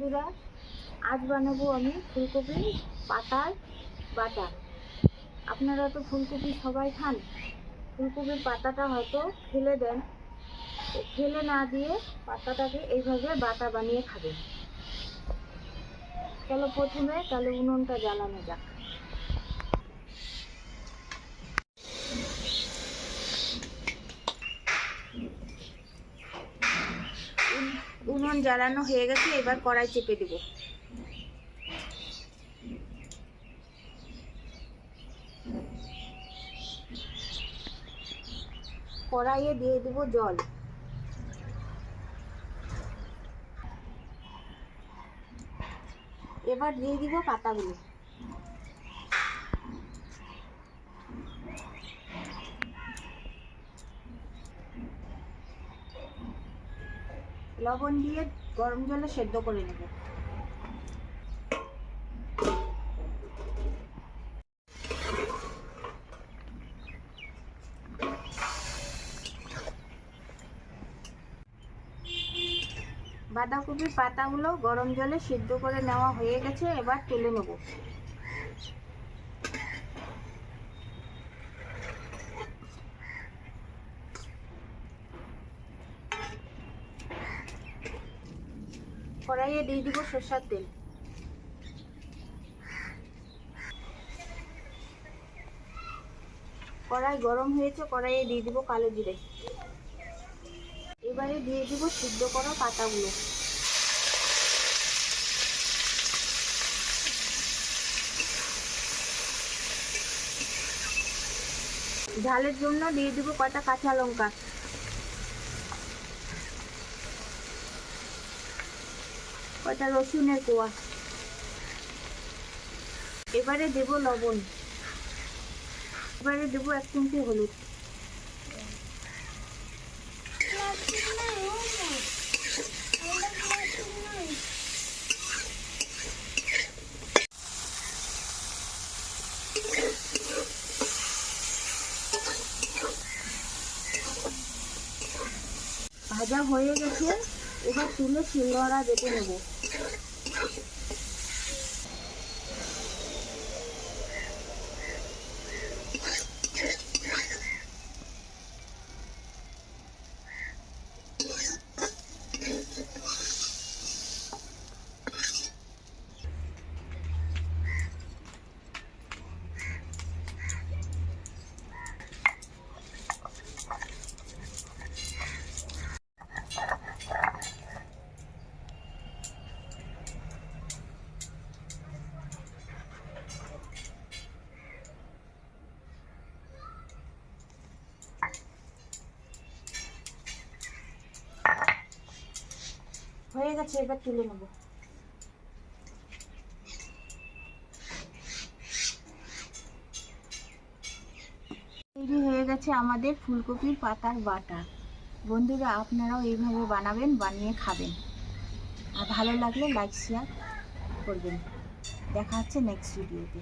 বন্ধুরা, আজ বানাবো আমি ফুলকপি, পাতার বাটা। আপনারা তো ফুলকপি সবাই খান। ফুলকপির পাতাটা হয়তো ফেলে দেন। ফেলে না দিয়ে পাতাটাকে এইভাবে বাটা বানিয়ে খাবেন। চলো প্রথমে তাহলে উনুনটা জ্বালানো যাক। উনুন জ্বালানো হয়ে গেছে, এবার কড়াই চেপে দেবো। কড়াইয়ে দিয়ে দেবো জল। এবার দিয়ে দিব পাতাগুলো। লবণ দিয়ে গরম জলে সেদ্ধ করে নেব। বাঁধাকপির পাতাগুলো গরম জলে সিদ্ধ করে নেওয়া হয়ে গেছে, এবার তুলে নেব। কড়াইয়ে দিয়ে দিব সরষার তেল। কড়াই গরম হয়েছে, কড়াইয়ে দিয়ে দিব কালো জিরে। এবারে দিয়ে দিব সিদ্ধ করা পাতাগুলো। ঝালের জন্য দিয়ে দিব কটা কাঁচা লঙ্কা। কটা রসুনের কোয়া। এবারে দেব লবণ। এবারে দেবো এক চিমটি হলুদ। ভাজা হয়ে গেছে। এবার তুলে শিলনোড়া বেটে নেব। হয়ে গেছে, এবার তুলে নেব। তৈরি হয়ে গেছে আমাদের ফুলকপির পাতার বাটা। বন্ধুরা, আপনারাও এইভাবে বানাবেন, বানিয়ে খাবেন। আর ভালো লাগলে লাইক শেয়ার করবেন। দেখা হচ্ছে নেক্সট ভিডিওতে